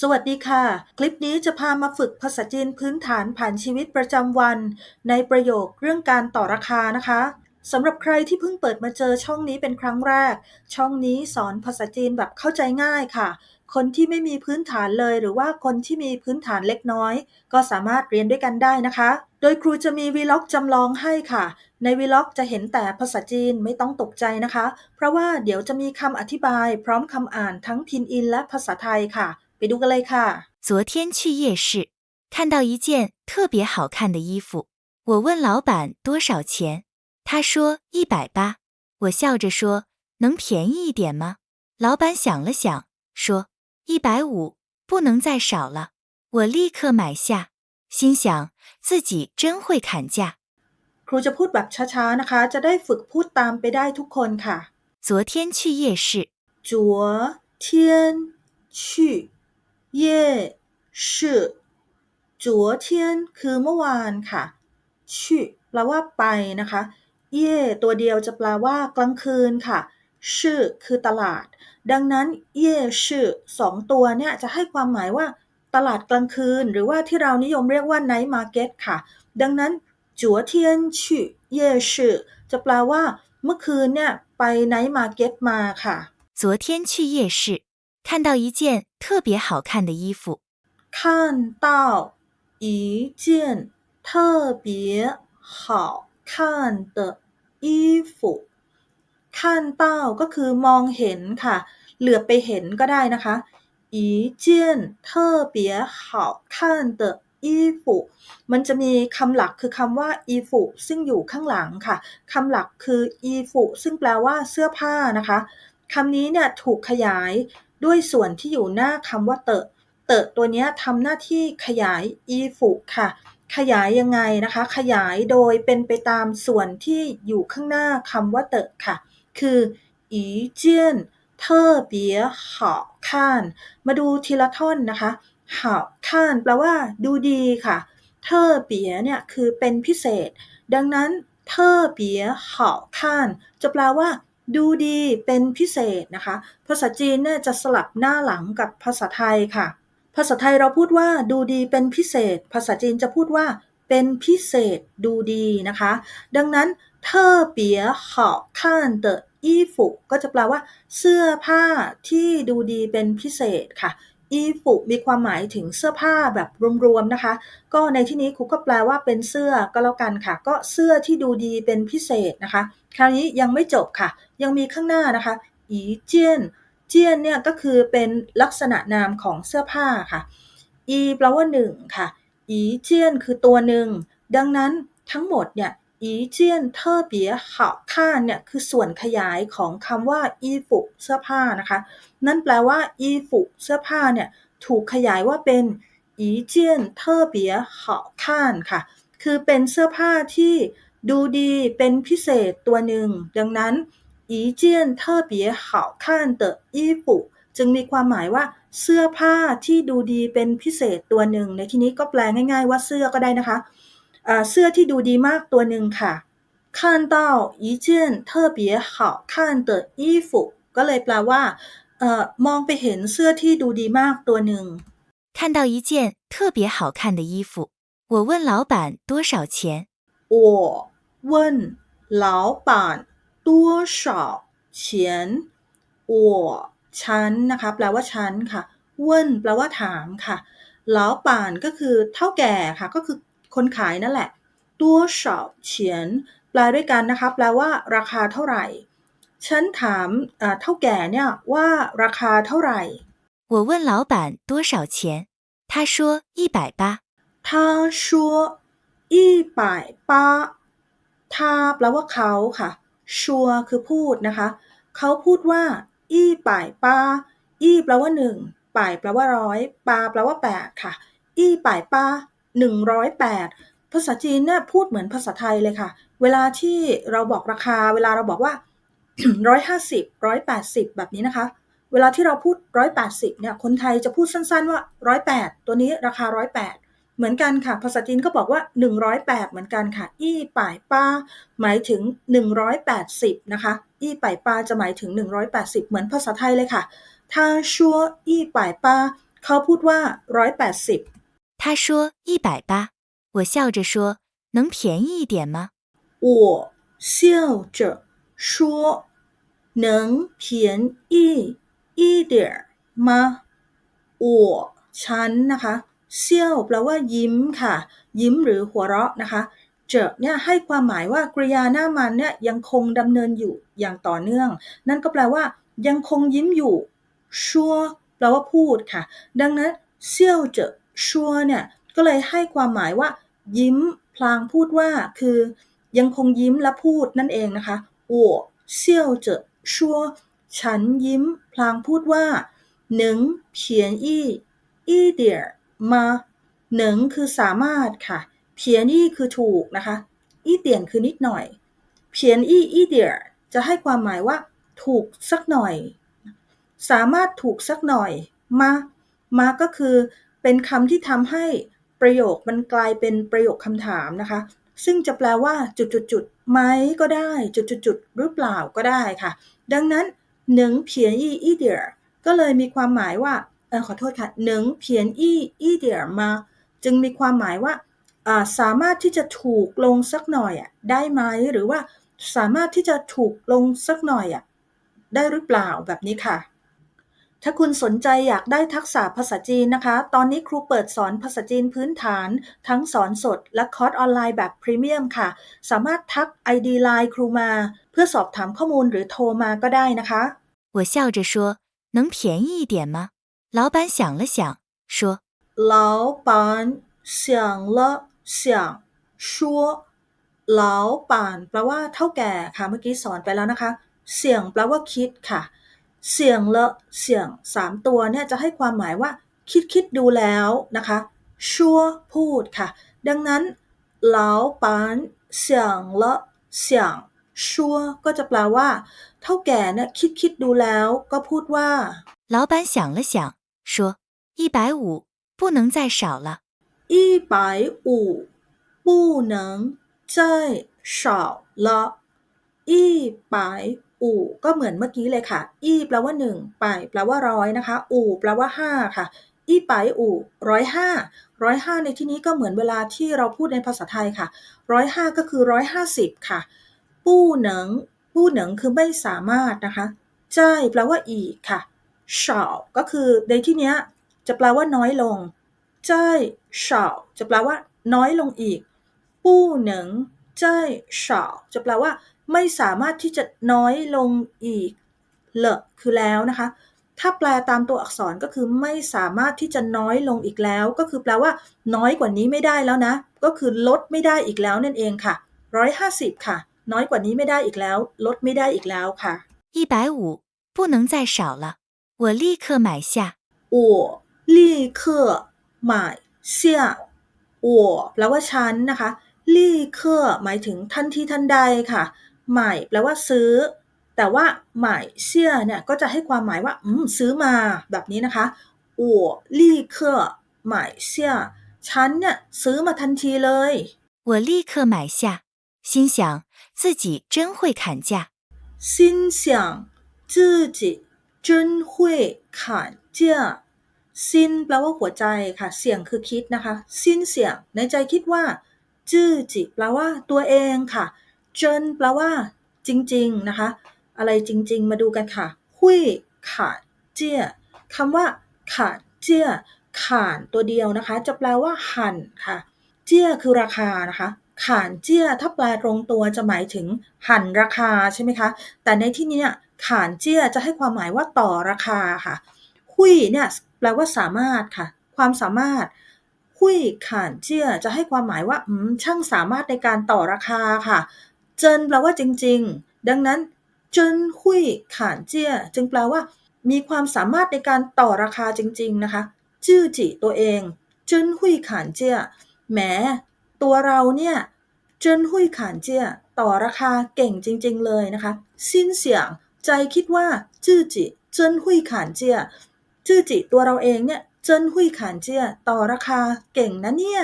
สวัสดีค่ะ คลิปนี้จะพามาฝึกภาษาจีนพื้นฐานผ่านชีวิตประจำวัน ในประโยคเรื่องการต่อราคานะคะสำหรับใครที่เพิ่งเปิดมาเจอช่องนี้เป็นครั้งแรก ช่องนี้สอนภาษาจีนแบบเข้าใจง่ายค่ะ คนที่ไม่มีพื้นฐานเลยหรือว่าคนที่มีพื้นฐานเล็กน้อย ก็สามารถเรียนด้วยกันได้นะคะ โดยครูจะมีวีล็อกจำลองให้ค่ะ ในวีล็อกจะเห็นแต่ภาษาจีนไม่ต้องตกใจนะคะ เพราะว่าเดี๋ยวจะมีคำอธิบาย พร้อมคำอ่านทั้งพินอินและภาษาไทยค่ะ ไปดูกันเลยค่ะ 昨天去夜市，看到一件特别好看的衣服，我问老板多少钱，他说一百八。我笑着说：“能便宜一点吗？”老板想了想，说：“一百五，不能再少了。”我立刻买下，心想自己真会砍价。 ครูจะพูดแบบช้าๆนะคะ จะได้ฝึกพูดตามไปได้ทุกคนค่ะ 昨天去夜市，昨天去 เย่ชื่อจัวเทียนคือเมื่อวานค่ะชื่อแปลว่าไปนะคะ เย่ตัวเดียวจะแปลว่ากลางคืนค่ะ ชื่อคือตลาด ดังนั้น เย่ชื่อสองตัวเนี่ยจะให้ความหมายว่า ตลาดกลางคืน หรือว่าที่เรานิยมเรียกว่าไนท์มาร์เก็ตค่ะ ดังนั้นจัวเทียนชื่อเย่ชื่อจะแปลว่า เมื่อคืนเนี่ยไปไนท์มาร์เก็ตมาค่ะจัวเที 看到一件特别好看的衣服，看到一件特别好看的衣服看到ก็คือมองเห็นค่ะ เหลือบไปเห็นก็ได้นะคะ一件特别好看的衣服มันจะมีคำหลักคือคำว่าอีฟุซึ่งอยู่ข้างหลังค่ะคำหลักคืออีฟุซึ่งแปลว่าเสื้อผ้านะคะคำนี้เนี่ยถูกขยาย ด้วยส่วนที่อยู่หน้าคำว่าเตอะเตอะตัวนี้ทำหน้าที่ขยายอีฟุค่ะ ขยายยังไงนะคะ ขยายโดยเป็นไปตามส่วนที่อยู่ข้างหน้าคำว่าเตอะค่ะ คืออีเจียนเทอเปียหาข้าน มาดูทีละท่อนนะคะหาข้านแปลว่าดูดีค่ะ เทอเปียเนี่ยคือเป็นพิเศษ ดังนั้นเทอเปียหาข้าน จะแปลว่า ดูดีเป็นพิเศษนะคะ ภาษาจีนเนี่ยจะสลับหน้าหลังกับภาษาไทยค่ะ ภาษาไทยเราพูดว่าดูดีเป็นพิเศษ ภาษาจีนจะพูดว่าเป็นพิเศษดูดีนะคะ ดังนั้นเธอเปียขอบข้านเตอี้ฝุกก็จะแปลว่า เสื้อผ้าที่ดูดีเป็นพิเศษค่ะ อีฟุมีความหมายถึงเสื้อผ้าแบบรวมๆนะคะ ก็ในที่นี้ครูก็แปลว่าเป็นเสื้อก็แล้วกันค่ะ ก็เสื้อที่ดูดีเป็นพิเศษนะคะ คราวนี้ยังไม่จบค่ะ ยังมีข้างหน้านะคะอีเจียนเจียนเนี่ยก็คือเป็นลักษณะนามของเสื้อผ้าค่ะอีแปลว่าหนึ่งค่ะอีเจียนคือตัวหนึ่งดังนั้นทั้งหมดเนี่ย อีเจียนเทอเปียเขาข้าเนี่ยคือส่วนขยายของคำว่าอีฟุเสื้อผ้านะคะ นั่นแปลว่าอีฟุเสื้อผ้าเนี่ยถูกขยายว่าเป็นอีเจียนเทอเปียเขาข้านค่ะ คือเป็นเสื้อผ้าที่ดูดีเป็นพิเศษตัวหนึ่ง ดังนั้นอีเจียนเทอเปียเขาข้านเตออีฟุจึงมีความหมายว่าเสื้อผ้าที่ดูดีเป็นพิเศษตัวหนึ่ง ในที่นี้ก็แปลง่าย ๆ ว่าเสื้อก็ได้นะคะ เสื้อที่ดูดีมากตัวหนึ่งค่ะ看到一件特别好看的衣服ก็เลยแปลว่าเอ่อมองไปเห็นเสื้อที่ดูดีมากตัวหนึ่ง 看到一件特别好看的衣服，我问老板多少钱，我问老板多少钱我ฉันนะคะ แปลว่าฉันค่ะเว่นแปลว่าถามค่ะเหลาป่านก็คือเท่าแก่ค่ะ ก็คือ คนขายนั่นแหละตัวเฉาเฉียนแปลด้วยกันนะคะ แปลว่า ราคาเท่าไหร่ ฉันถามเอ่อเท่าแก่เนี่ยว่าราคาเท่าไหร่ 我问老板多少钱，他说一百八。他说一百八他แปลว่าเขาค่ะ ชัวคือพูดนะคะ เขาพูดว่าอีป่ายป้าอีแปลว่าหนึ่งป่ายแปลว่าร้อยปาแปลว่าแปดค่ะ อีป่ายป้า หนึ่งร้อยแปดภาษาจีนเนี่ยพูดเหมือนภาษาไทยเลยค่ะ เวลาที่เราบอกราคา เวลาเราบอกว่าร้อยห้าสิบร้อยแปดสิบแบบนี้นะคะ เวลาที่เราพูดร้อยแปดสิบเนี่ยคนไทยจะพูดสั้นๆว่าร้อยแปดตัวนี้ราคาร้อยแปดเหมือนกันค่ะ ภาษาจีนก็บอกว่า 108 เหมือนกันค่ะ อี้ป่ายป้า หมายถึง 180 นะคะ อี้ป่ายป้าจะหมายถึง 180 เหมือนภาษาไทยเลยค่ะ ถ้าชัวอี้ป่ายป้า เขาพูดว่าร้อยแปดสิบ 他说一百八，我笑着说能便宜一点吗？我笑着说能便宜一点吗我ฉันนะคะเซี่ยวแปลว่ายิ้มค่ะ ยิ้มหรือหัวเราะนะคะ เจอเนี่ยให้ความหมายว่ากริยาหน้ามันเนี่ยยังคงดำเนินอยู่อย่างต่อเนื่อง นั่นก็แปลว่า ยังคงยิ้มอยู่ชัวแปลว่าพูดค่ะ ดังนั้นเซี่ยวเจอ ชัวเนี่ยก็เลยให้ความหมายว่า ยิ้มพลางพูดว่าคือ ยังคงยิ้มและพูดนั่นเองนะคะ我笑着说ฉันยิ้มพลางพูดว่า能便宜一点吗หนึ่งคือสามารถค่ะ เพียนอี้คือถูกนะคะ อีเตียนคือนิดหน่อย เพียนอี้อีเดียจะให้ความหมายว่า ถูกสักหน่อย สามารถถูกสักหน่อย มา มาก็คือ เป็นคำที่ทำให้ประโยคมันกลายเป็นประโยคคำถามนะคะ ซึ่งจะแปลว่าจุดจุดจุดไหมก็ได้ จุดจุดจุดหรือเปล่าก็ได้ค่ะ ดังนั้นหนึ่งเพียนอี้อีเดียก็เลยมีความหมายว่าออขอโทษค่ะหนึ่งเพียนอี้อีเดียมา จึงมีความหมายว่าอ่าสามารถที่จะถูกลงสักหน่อยอะได้ไหมหรือว่าสามารถที่จะถูกลงสักหน่อยอะได้หรือเปล่าแบบนี้ค่ะ ถ้าคุณสนใจอยากได้ทักษะภาษาจีนนะคะ ตอนนี้ครูเปิดสอนภาษาจีนพื้นฐาน ทั้งสอนสดและคอร์สออนไลน์แบบพรีเมียมค่ะ สามารถทัก ID Line ครูมา เพื่อสอบถามข้อมูลหรือโทรมาก็ได้นะคะ 我笑着说能便宜一点吗？老板想了想，说老板想了想说老板แปลว่าเท่าแก่ค่ะ เมื่อกี้สอนไปแล้วนะคะ เสียงแปลว่าคิดค่ะ เสียงละเสียงสามตัวเนี่ยจะให้ความหมายว่า คิดคิดดูแล้วนะคะชัวพูดค่ะ ดังนั้น老板想了想ชัวก็จะแปลว่า เท่าแก่เนี่ยคิดคิดดูแล้วก็พูดว่า 老板想了想，说一百五，不能再少了。一百五不能再少了一百 五ก็เหมือนเมื่อกี้เลยค่ะ อีแปลว่าหนึ่งไปแปลว่าร้อยนะคะ อูแปลว่าห้าค่ะ อีไปอูร้อยห้าร้อยห้าในที่นี้ก็เหมือนเวลาที่เราพูดในภาษาไทยค่ะร้อยห้าก็คือร้อยห้าสิบค่ะ ปู้เหนิง ปู้เหนิงคือไม่สามารถนะคะจ้ายแปลว่าอีกค่ะเฉาก็คือในที่นี้จะแปลว่าน้อยลงจ้ายเฉาจะแปลว่า น้อยลงอีก ปู้เหนิงจ้ายเฉาจะแปลว่า ไม่สามารถที่จะน้อยลงอีกเลอะคือแล้วนะคะ ถ้าแปลตามตัวอักษรก็คือไม่สามารถที่จะน้อยลงอีกแล้ว ก็คือแปลว่า น้อยกว่านี้ไม่ได้แล้วนะ ก็คือลดไม่ได้อีกแล้วนั่นเองค่ะร้อยห้าสิบค่ะ น้อยกว่านี้ไม่ได้อีกแล้ว ลดไม่ได้อีกแล้วค่ะ 一百五不能再少了，我立刻买下。我立刻买下我แปลว่าฉันนะคะ立刻หมายถึงทันทีทันใดค่ะใ หม่แปลว่าซื้อ แต่ว่าหมายเชี่ยเนี่ยก็จะให้ความหมายว่าอืมซื้อมาแบบนี้นะคะ我立刻买下ฉันเนี่ยซื้อมาทันทีเลย 我立刻买下，心想自己真会砍价。心想自己真会砍价ซินแปลว่าหัวใจค่ะ เสียงคือคิดนะคะซินเสียงในใจคิดว่าจื้อจิแปลว่าตัวเองค่ะ เจินแปลว่า จริง ๆ นะคะ อะไรจริง ๆ มาดูกันค่ะ หุยขาดเจี้ยคำว่า ขาดเจี้ยข่านตัวเดียวนะคะ จะแปลว่าหั่นค่ะ เจี้ยคือราคานะคะข่านเจี้ยถ้าแปลตรงตัวจะหมายถึงหั่นราคาใช่ไหมคะ แต่ในที่นี้เนี่ยข่านเจี้ยจะให้ความหมายว่าต่อราคาค่ะ หุยเนี่ยแปลว่าสามารถค่ะ ความสามารถ หุยข่านเจี้ยจะให้ความหมายว่าช่างสามารถในการต่อราคาค่ะ เจินแปลว่าจริง ๆ ดังนั้นเจินหุยข่านเจี้ยจึงแปลว่า มีความสามารถในการต่อราคาจริง ๆ นะคะจื้อจิตัวเองเจินหุยข่านเจี้ยแหมตัวเราเนี่ยเจินหุยข่านเจี้ยต่อราคาเก่งจริง ๆ เลยนะคะซินเสียงใจคิดว่าจื้อจิเจินหุยข่านเจี้ยจื้อจิตัวเราเองเนี่ยเจินหุยข่านเจี้ยต่อราคาเก่งนะเนี่ย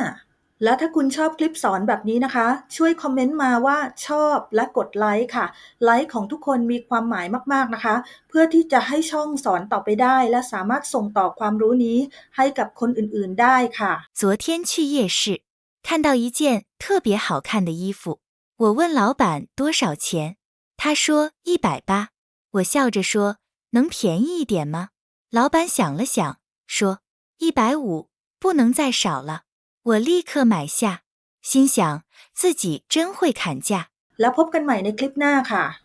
และถ้าคุณชอบคลิปสอนแบบนี้นะคะ ช่วยคอมเมนต์มาว่าชอบและกดไลค์ค่ะ ไลค์ของทุกคนมีความหมายมากๆนะคะ เพื่อที่จะให้ช่องสอนต่อไปได้ และสามารถส่งต่อความรู้นี้ให้กับคนอื่นๆได้ค่ะ 昨天去夜市，看到一件特别好看的衣服，我问老板多少钱，他说一百八。我笑着说：“能便宜一点吗？”老板想了想，说：“一百五，不能再少了。” 我立刻买下，心想自己真会砍价。 แล้วพบกันใหม่ในคลิปหน้าค่ะ